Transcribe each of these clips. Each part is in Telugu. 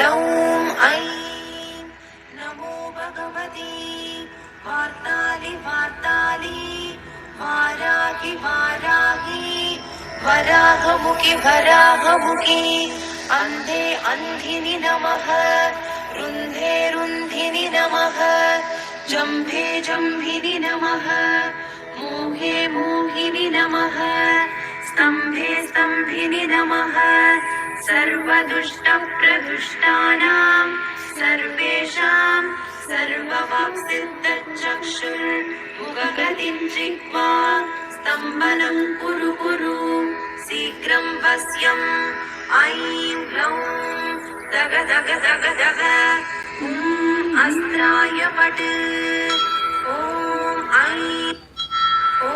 ऐं नमो भगवती वार्तालि वार्तालि वाराहि वाराहि वराहमुखि वराहमुखि अन्धे अन्धिनि नमः रुन्धे रुन्धिनि नमः जम्भे जम्भिनि नमः मोहे मोहिनि नमः स्तम्भे स्तम्भिनि नमः सर्वदुष्टप्रदुष्टानां सर्वेषां सर्ववाक्सिद्धचक्षुर्मुखगतिं जिह्वा स्तम्भनं कुरु कुरु शीघ्रं वस्यम् ऐं ग्लौं दग दग दग दग ॐ अस्त्राय पट् ॐ ऐं ॐ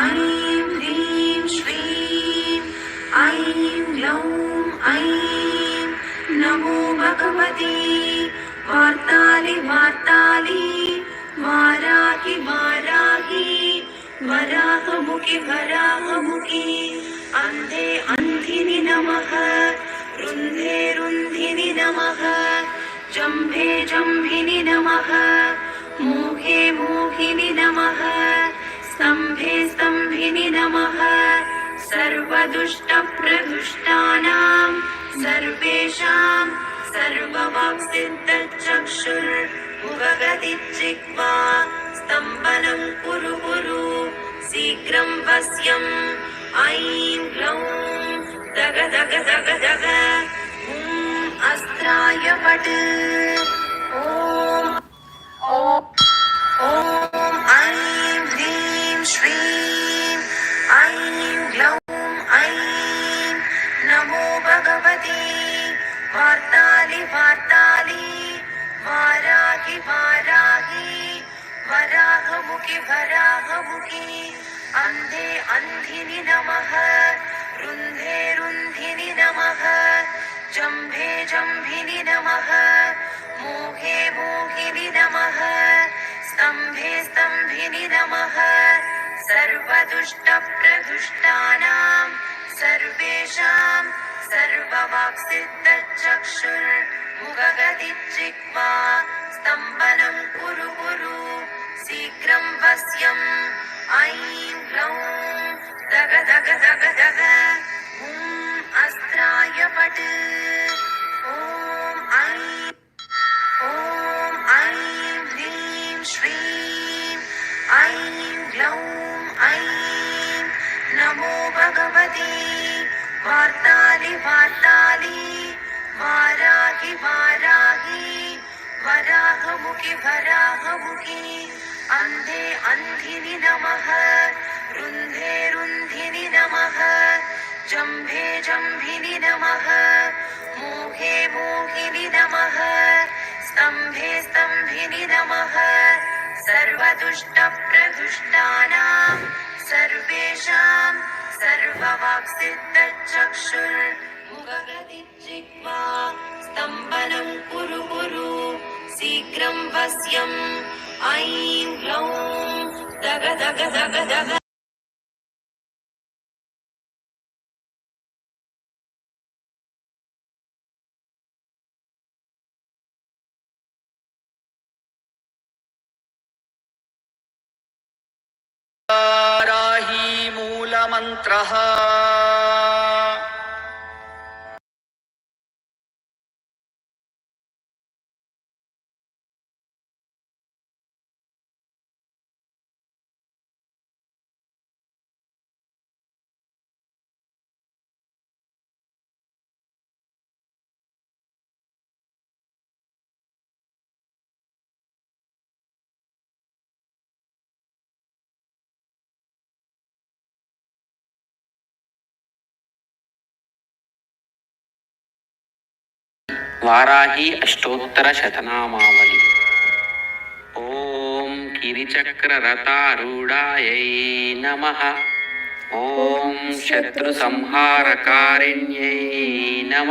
ऐं वार्तालि वार्तालि वाराहि वाराहि वराहमुखि वराहमुखि अन्धे अन्धिनि नमः रुन्धे रुन्धिनि नमः जम्भे जम्भिनि नमः मोहे मोहिनि नमः स्तम्भे स्तम्भिनि नमः। सर्वदुष्टप्रदुष्टानां सर्वेषां सर्ववाक्सिद्धचक्षुर्मुखगतिजिह्वा स्तम्भनं कुरु कुरु शीघ्रं वस्यम् ऐं ग्लौं दग दग दग दग ॐ अस्त्राय पट् ॐ ॐ अन्धे अन्धिनि नमः। रुन्धे रुन्धिनि नमः। जम्भे जम्भिनि नमः। मोहे मोहिनि नमः। स्तम्भे स्तम्भिनि नमः। सर्वदुष्टप्रदुष्टानां सर्वेषां सर्ववाक्सिद्धचक्षुर्मुखगतिजिह्वा स्तम्भनं कुरु कुरु शीघ्रं वस्यम्। ऐं ग्लौं दग दग दग दग ॐ अस्त्राय पट्। ॐ ऐं ॐ ऐं ह्रीं श्रीं। ऐं ग्लौं ऐं नमो भगवती। वार्तालि वार्तालि। वाराहि वाराहि। वराहमुखि वराहमुखि अन्धे अन्धिनि नमः रुन्धे रुन्धिनि नमः जम्भे जम्भिनि नमः मोहे मोहिनि नमः स्तम्भे स्तम्भिनि नमः सर्वदुष्टप्रदुष्टानां सर्वेषां सर्ववाक्सिद्धचक्षुर्मुखगतिजिह्वा स्तम्भनं कुरु कुरु शीघ्रं वस्यम् ऐं ग्लौं दग दग दग दग राही मूलमन्त्रः వారాహి అష్టోత్తర శతనామావళి ఓం గిరిచక్రరథారూఢాయై నమ ఓం శత్రు సంహారకారిణ్యై నమ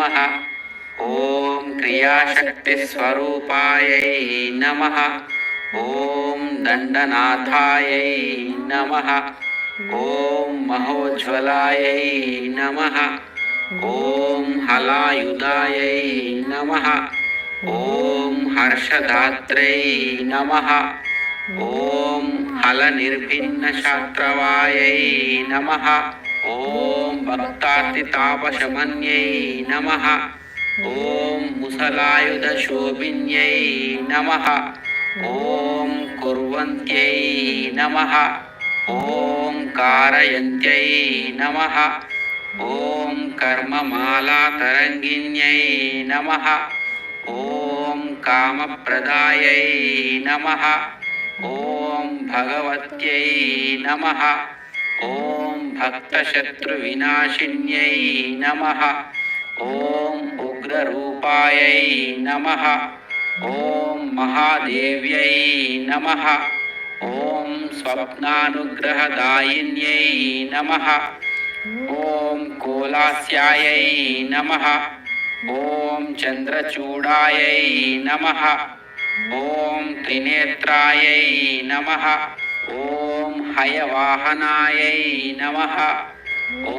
ఓం క్రియాశక్తి స్వరూపాయై నమ ఓం దండనాథాయై నమ ఓం మహోజ్వలాయై నమ ॐ हलायुधायै नमः। ॐ हर्षधात्रै नमः। ॐ हलनिर्भिन्नशास्त्रवायै नमः। ॐ भक्तार्तितापशमन्यै नमः। ॐ मुसलायुधशोभिन्यै नमः। ॐ कुर्वन्त्यै नमः। ॐ कारयन्त्यै नमः। ॐ कर्ममालातरङ्गिन्यै नमः ॐ कामप्रदायै नमः ॐ भगवत्यै नमः ॐ भक्तशत्रुविनाशिन्यै नमः ॐ उग्ररूपायै नमः ॐ महादेव्यै नमः ॐ स्वप्नानुग्रहदायिन्यै नमः ॐ कोलास्यायै नमः। ॐ चन्द्रचूडायै नमः। ॐ त्रिनेत्रायै नमः। ॐ हयवाहनायै नमः। ॐ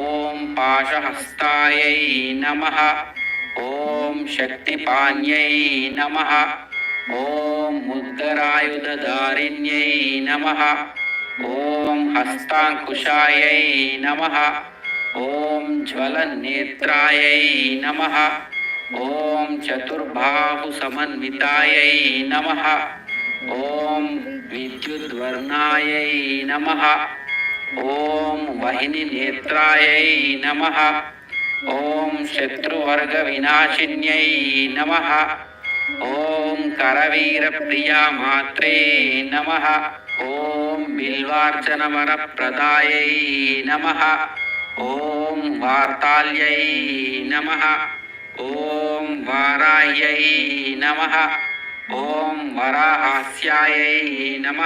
पाशहस्तायै नमः। ॐ शक्तिपान्यै नमः। ॐ मुद्गरायुधधारिण्यै नमः। ॐ हस्ताङ्कुशायै नमः ॐ ज्वलन्नेत्रायै नमः ॐ चतुर्बाहुसमन्वितायै नमः ॐ विद्युद्वर्णायै नमः ॐ वहिनिनेत्रायै नमः ॐ शत्रुवर्गविनाशिन्यै नमः ॐ करवीरप्रियामात्रे नमः ॐ बिल्वार्चनवरप्रदायै नमः ఓం వార్తాల్యై నమ. ఓం వారాయ్యై నమ. ఓం వరాహాస్యాయై నమ.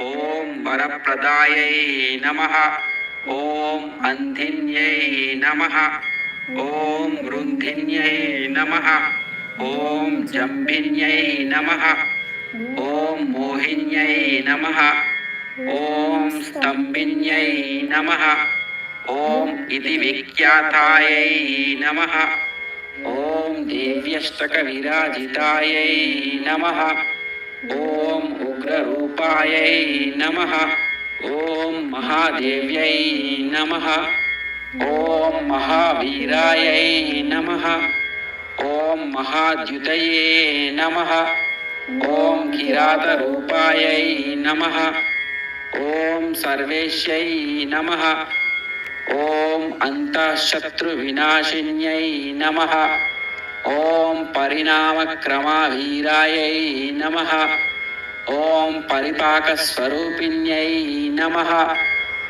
ఓం వరప్రదాయై నమ. ఓం అంధిన్యై నమ. ఓం వృంధిన్యై నమ. ఓం జంభిన్యై నమ. ఓం మోహిన్యై నమ. ఓం స్తంభిన్యై నమ. ॐ इति विख्यातायै नमः। ॐ देव्यष्टकविराजितायै नमः। ॐ उग्ररूपायै नमः। ॐ महादेव्यै नमः। ॐ महावीरायै नमः। ॐ महाद्युतये नमः। ॐ किरातरूपायै नमः। ॐ सर्वेश्यै नमः। ఓం అంతఃశత్రు వినాశిన్యై నమ. ఓం పరిణామక్రమాభీరాయై నమ. ఓం పరిపాకస్వరూపిణ్యై నమ.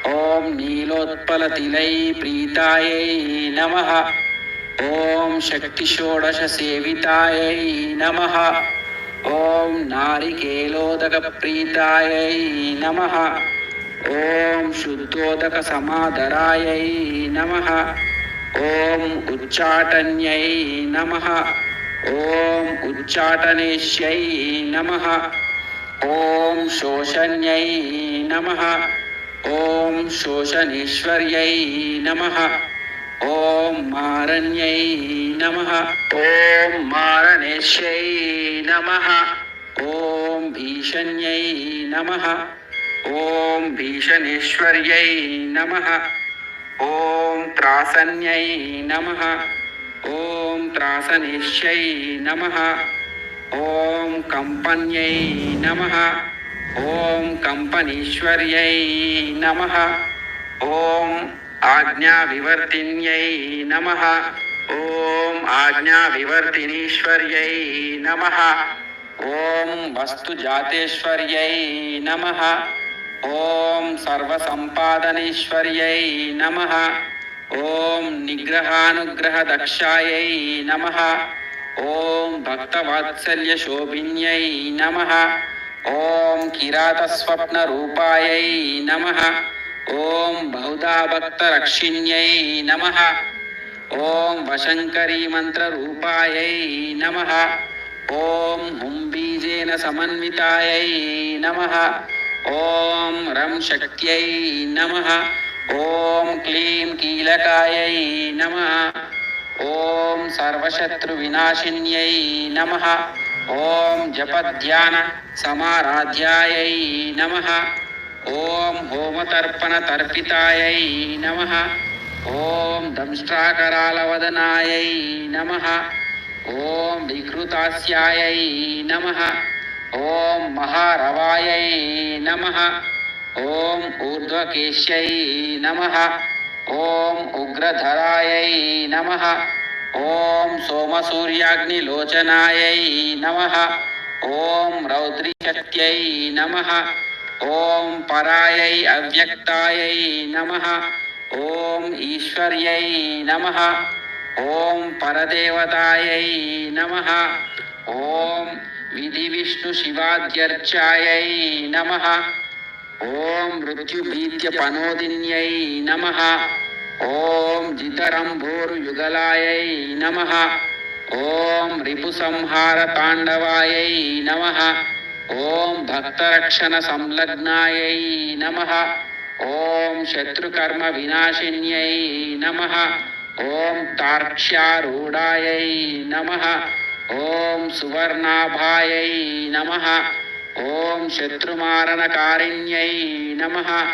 ఓం నీలోత్పలతిలై ప్రీతాయై నమ. ఓం శక్తిషోడశ సేవితాయై నమ. ఓం నారికేలోదక ప్రీతాయై నమ. ॐ शुद्धोदकसमादरायै नमः। ॐ उच्चाटन्यै नमः। ॐ उच्चाटनेश्यै नमः। ॐ शोषन्यै नमः। ॐ शोषणेश्वर्यै नमः। ॐ मारण्यै नमः। ॐ मारणेश्यै नमः। ॐ भीषण्यै नमः ॐ भीषणेश्वर्यै नमः। ॐ त्रासन्यै नमः। ॐ त्रासनेश्यै नमः। ॐ कम्पन्यै नमः। ॐ कम्पनीश्वर्यै नमः। ॐ आज्ञाविवर्तिन्यै नमः। ॐ आज्ञाविवर्तिनीश्वर्यै नमः। ॐ वस्तुजातेश्वर्यै नमः। ఓం సర్వసంపాదనేశ్వర్యై నమ. ఓం నిగ్రహానుగ్రహ దక్షాయై నమ. ఓం భక్తవాత్సల్య శోభిన్యై నమ. ఓం కిరాతస్వప్న రూపాయై నమ. ఓం బహుధాభక్తరక్షిణ్యై నమ. ఓం వశంకరీ మంత్రరూపాయై నమ. ఓం హుం సమన్వితాయై నమ. ఓం రం శక్త్యై నమ. ఓం క్లీం కీలకాయై నమ. ఓం సర్వశత్రు వినాశిన్యై నమ. ఓం జపధ్యాన సమారాధ్యాయై నమ. ఓం హోమతర్పణ తర్పితాయై నమ. ఓం దంష్ట్రాకరాలవదనాయై నమ. ఓం వికృతాస్యాయై నమ. ఓం మహారవాయై नमः। ओम ऊर्ध्वकेश्यै नमः। ओम उग्रधरायै नमः। ॐ सोमसूर्याग्निलोचनायै नमः। ओम रौद्रीशक्त्यै नमः। ओम परायै अव्यक्तायै नमः। ओम ईश्वर्यै नमः। ओम परदेवतायै नमः। ओम విధి విష్ణు శివాద్యర్చాయై నమ ఓం మృత్యుభీత్య పనోదిన్యై నమ ఓం జితరంభోరుయుగలాయై నమ ఓం రిపుసంహార తాండవాయై నమ ఓం భక్తరక్షణ సంలగ్నాయై నమ ఓం శత్రుకర్మ వినాశిన్యై నమ ఓం తార్క్ష్యారూఢాయై నమ ॐ सुवर्णाभायै नमः। ॐ शत्रुमारणकारिण्यै नमः।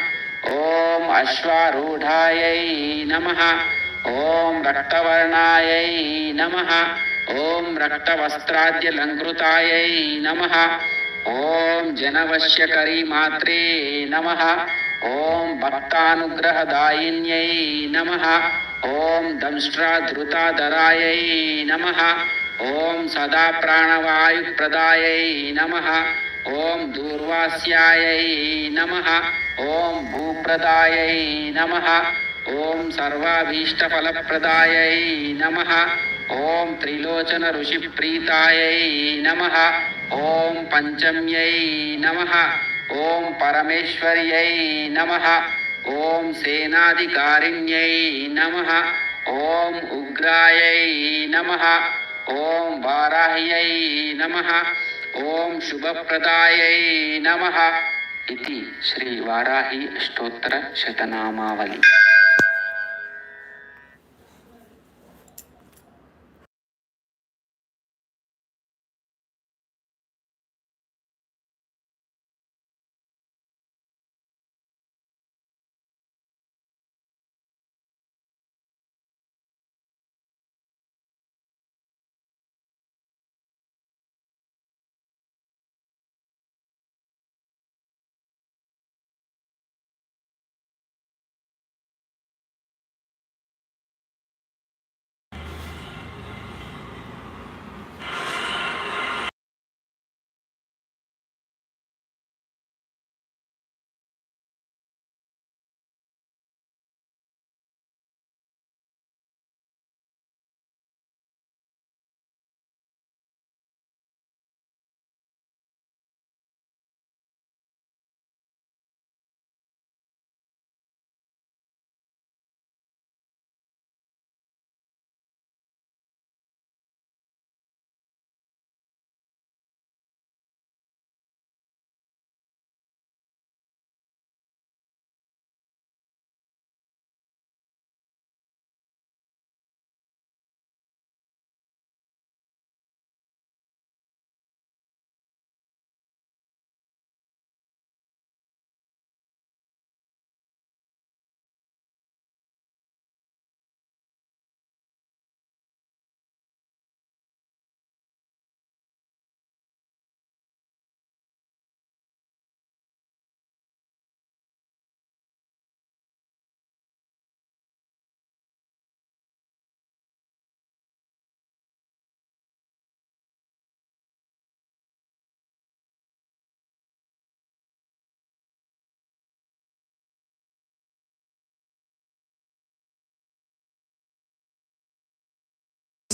ॐ अश्वारूढायै नमः। ॐ रक्तवर्णायै नमः। ॐ रक्तवस्त्राद्यलङ्कृतायै नमः। ॐ जनवश्यकरी मात्रे नमः। ॐ भक्तानुग्रहदायिन्यै नमः। ॐ दंष्ट्राधृताधरायै नमः। ओम सदा प्राणवायु प्रदाय नम। ओम दूर्वास्याय नम। ओम भूप्रदाय नम। ओं सर्वाभीष्टफल प्रदाय नम। ओं त्रिलोचन ऋषि प्रीताय नम। ओं पंचम्यै नम। ओम परमेश्वर्यै नम। ओम सेनाधिकारिण्यै नम। ओं उग्रायै नम। ॐ वाराह्यै नमः। ॐ शुभप्रदायै नमः। इति श्रीवाराही अष्टोत्तरशतनामावली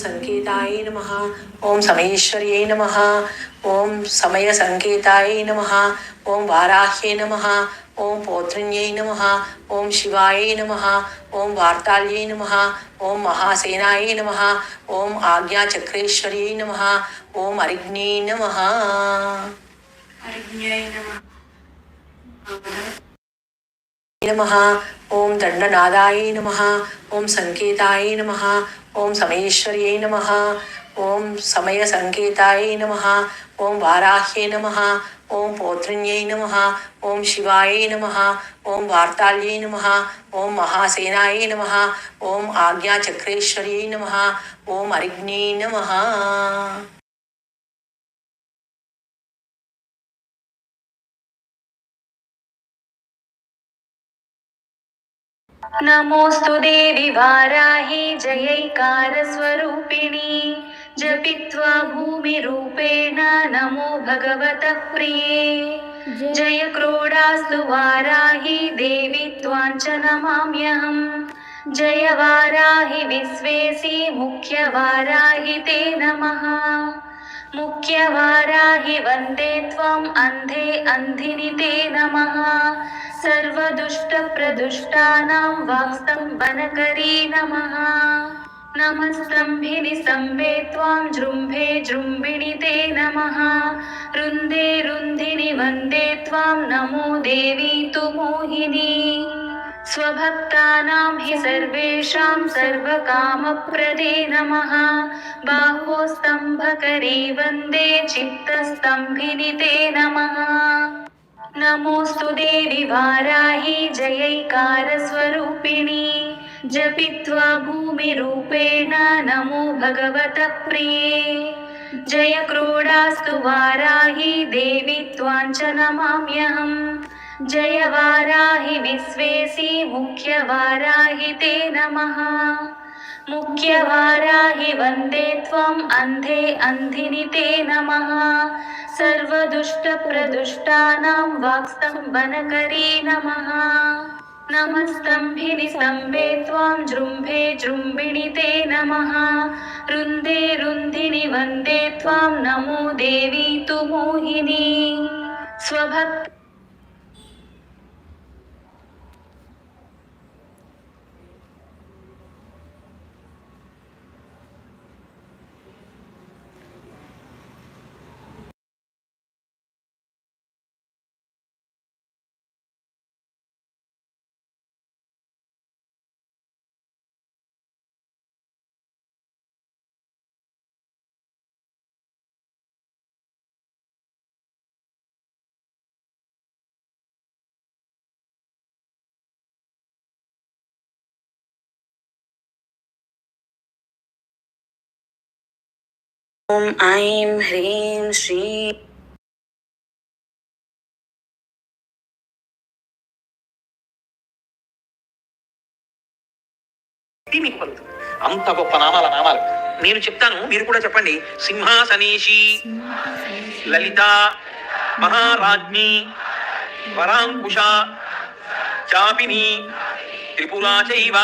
சங்கீதாய நமஹா ஓம் சமயேஸ்வரியை நமஹா ஓம் சமய சங்கேதாயை நமஹா ஓம் வாராஹ்யே நமஹா ஓம் போத்ரிண்யை நமஹா ஓம் சிவாயை நமஹா ஓம் வார்த்தால்யை நமஹா ஓம் மகாசேனாயை நமஹா ஓம் ஆக்யா சக்கரேஸ்வரியை நமஹா ஓம் அரிக்ஞை நமஹா அரிக்ஞை நமஹா नम ओं दंडनादाय नम ओं संकेताय नम ओं ॐ नम ओं समय संकेताय नम ओं वाराह्ये नम ओं पौत्रिण्य नम ओं शिवाय नम ओं वार्ताल्य नम ओं महासेनाय नम ओं आज्ञाचक्रेश्वर्यै नम ओं अरिग्ने नम नमोऽस्तु देवि वाराहि जयैकारस्वरूपिणि। जपित्वा भूमिरूपेण नमो भगवतः प्रिये। जय क्रोडास्तु वाराहि देवि त्वाञ्च नमाम्यहम् जय वाराहि विश्वेसि मुख्यवाराहि ते नमः। मुख्यवाराहि वंदे त्वम् अन्धे अन्धिनि ते नमः। सर्वदुष्टप्रदुष्टानां वाक्स्तम्भनकरी नमः। नमस्तम्भिनि स्तम्भे त्वां जृम्भे जृम्भिणि ते नमः। रुन्दे रुन्धिनि वंदे त्वां नमो देवी तु मोहिनी। स्वभक्तानां हि सर्वेषां सर्वकामप्रदे नमः। बाहोस्तम्भकरी वंदे चित्तस्तम्भिनि ते नमः। नमोऽस्तु देवि वाराहि जयैकारस्वरूपिणि जपित्वा भूमिरूपेण नमो भगवतः प्रिये जय क्रोडास्तु वाराहि देवि त्वाञ्च नमाम्यहम् जय वाराहि विश्वेसि मुख्यवाराहि ते नमः मुख्यवाराहि वंदे त्वम् अन्धे अन्धिनि ते नमः। सर्वदुष्टप्रदुष्टानां वाक्स्तम्भनकरी नमः। नमस्तम्भिनि स्तम्भे त्वां जृम्भे जृम्भिणि ते नमः। रुन्दे रुन्धिनि वंदे त्वां नमो देवी तु मोहिनी। स्वभक् ఓం ఐం హ్రీం శ్రీ అంత గొప్ప నామాల నామాలు. నేను చెప్తాను మీరు కూడా చెప్పండి. సింహాసనేషి లలిత మహారాజ్ని వరాంకుష చాపిని త్రిపురా చైవ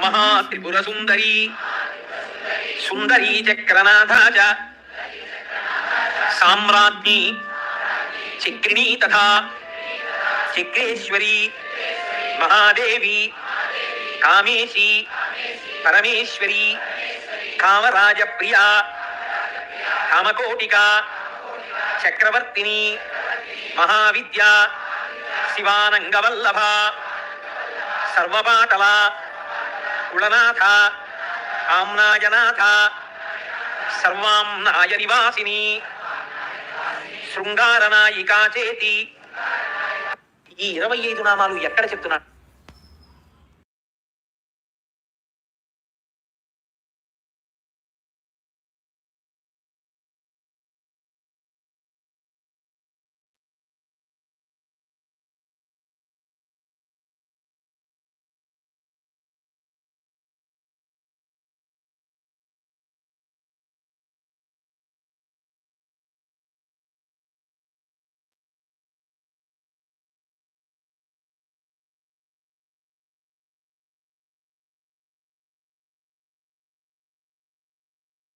మహాత్రిపుర సుందరి సుందరీ చక్రనాథ సామ్రాజ్ఞి చక్రిణీ తథా చక్రేశ్వరి మహాదేవి కామేశి పరమేశ్వరి కామరాజ ప్రియా కామకోటిక చక్రవర్తిని మహావిద్య శివానంగవల్లభ సర్వపాటల కుళనాథ ఆమ్నాయనాథ సర్వాంనాయ నివాసిని శృంగారనాయికా చేతి ఈ ఇరవై ఐదు నామాలు ఎక్కడ చెప్తున్నాడు